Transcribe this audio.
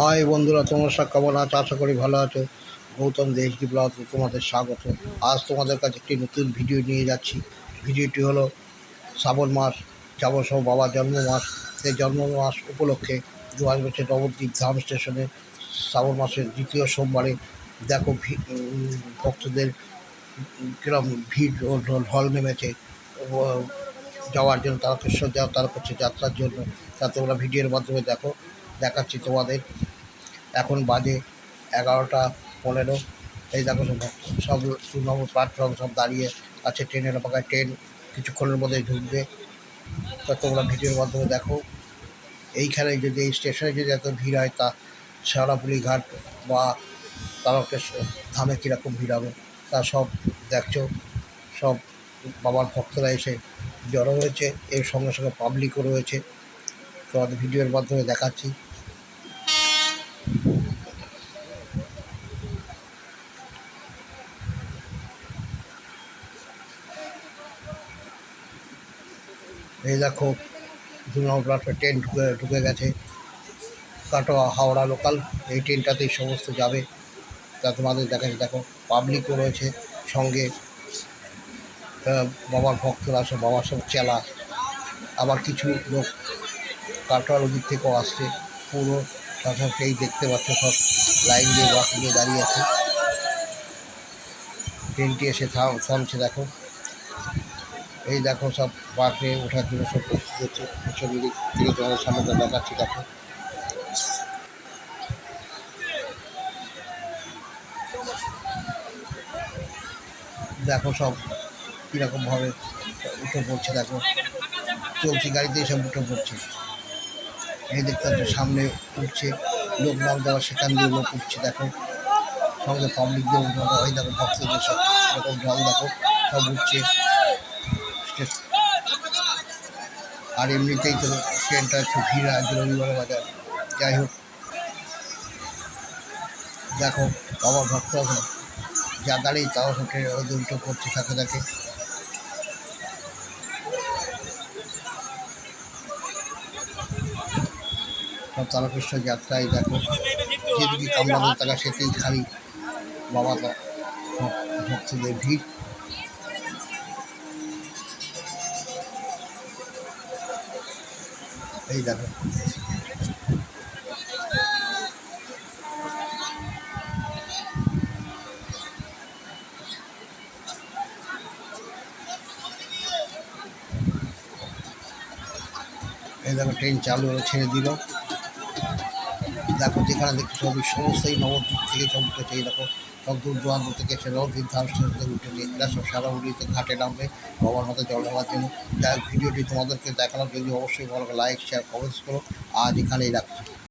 High বন্ধুরা, তোমার সব কেমন আছো? আশা করি ভালো আছো। গৌতম দেশজি ব্লগ তোমাদের স্বাগত। আজ তোমাদের কাছে একটি নতুন ভিডিও নিয়ে যাচ্ছি। ভিডিওটি হলো শ্রাবণ মাস, যাব সব বাবার জন্ম মাস সেই জন্ম মাস উপলক্ষে দু হাজার বছর নবদ্বীপ ধাম স্টেশনে শ্রাবণ মাসের দ্বিতীয় সোমবারে দেখো ভক্তদের কিরম ভিড় ঢল নেমেছে। যাওয়ার জন্য তারকেশ্বর যাওয়া তার করছে যাত্রার জন্য। তা তোমরা ভিডিওর মাধ্যমে দেখো, দেখাচ্ছি তোমাদের। এখন বাজে এগারোটা পনেরো। এই দেখো সব দু প্ল্যাটফর্ম সব দাঁড়িয়ে আছে ট্রেনের অপেক্ষায় ট্রেন কিছুক্ষণের মধ্যেই ঢুকবে। তা তোমরা ভিডিওর মাধ্যমে দেখো। এইখানে যদি, এই স্টেশনে যদি এত ভিড় হয়, তা শেওড়াপুলি ঘাট বা তারকেশ্বর ধামে কীরকম ভিড় হবে? তা সব দেখছ। সব বাবার ভক্তরা এসে জড়ো হয়েছে। এর সঙ্গে সঙ্গে পাবলিকও রয়েছে। তোমাদের ভিডিওর মাধ্যমে দেখাচ্ছি। এই দেখো দু নম্বর ট্রেন ঢুকে ঢুকে গেছে। কাটোয়া, হাওড়া লোকাল এই ট্রেনটাতেই সমস্ত যাবে। তা তোমাদের দেখাচ্ছে, দেখো পাবলিকও রয়েছে সঙ্গে। বাবার ভক্তরা আছে, বাবার সব চেলা। আবার কিছু লোক কাটোয়ার ওদিক থেকেও আসছে, পুরো এই দেখতে পাচ্ছ সব লাইন দিয়ে বাস দিয়ে দাঁড়িয়ে আছে। ট্রেনটি এসে থাম থামছে, দেখো। এই দেখো সব বাসে ওঠার জন্য সব প্রস্তুত হচ্ছে। পেছন দিক থেকে সামনে দেখাচ্ছি, দেখো। দেখো সব কীরকমভাবে উঠে পড়ছে, দেখো। চলছে গাড়িতে সব উঠে পড়ছে। এই দেখতে পাচ্ছ, সামনে উঠছে, লোক নাম দেওয়া, সেখান দিয়ে লোক উঠছে, দেখো। সঙ্গে পাবলিক দিয়ে উঠে ওই দেখো, ভক্তদের সব, এরকম জল দেখো, সব উঠছে। আর এমনিতেই তো ট্রেনটা একটু ভিড় আছে রবিবার বাজার। যাই হোক, দেখো, বাবা ভক্ত যা দাঁড়িয়ে তাও ওদের উঠে পড়ছে থাকে থাকে তারকেশ্বর যাত্রায় দেখো, যেদিকে কামড়ানোর টাকা সেতেই খালি বাবা ভক্তদের ভিড়। এই দেখো। এই দেখো ট্রেন চালু হলো, ছেড়ে দিল। দেখো, যেখানে দেখছ, সবই সমস্তই নবদ্বীপ থেকে সব এই দেখো। সব দূর দূরান্ত থেকে সেরাও নবদ্বীপ ধাম উঠে নিয়ে এরা সব সারা উড়িতে ঘাটে নামবে বাবার মতো জল ঢালার জন্য। যাই ভিডিওটি তোমাদেরকে দেখালাম যদি অবশ্যই ভালো লাইক শেয়ার কমেন্টস করো। আজ এখানেই রাখছি।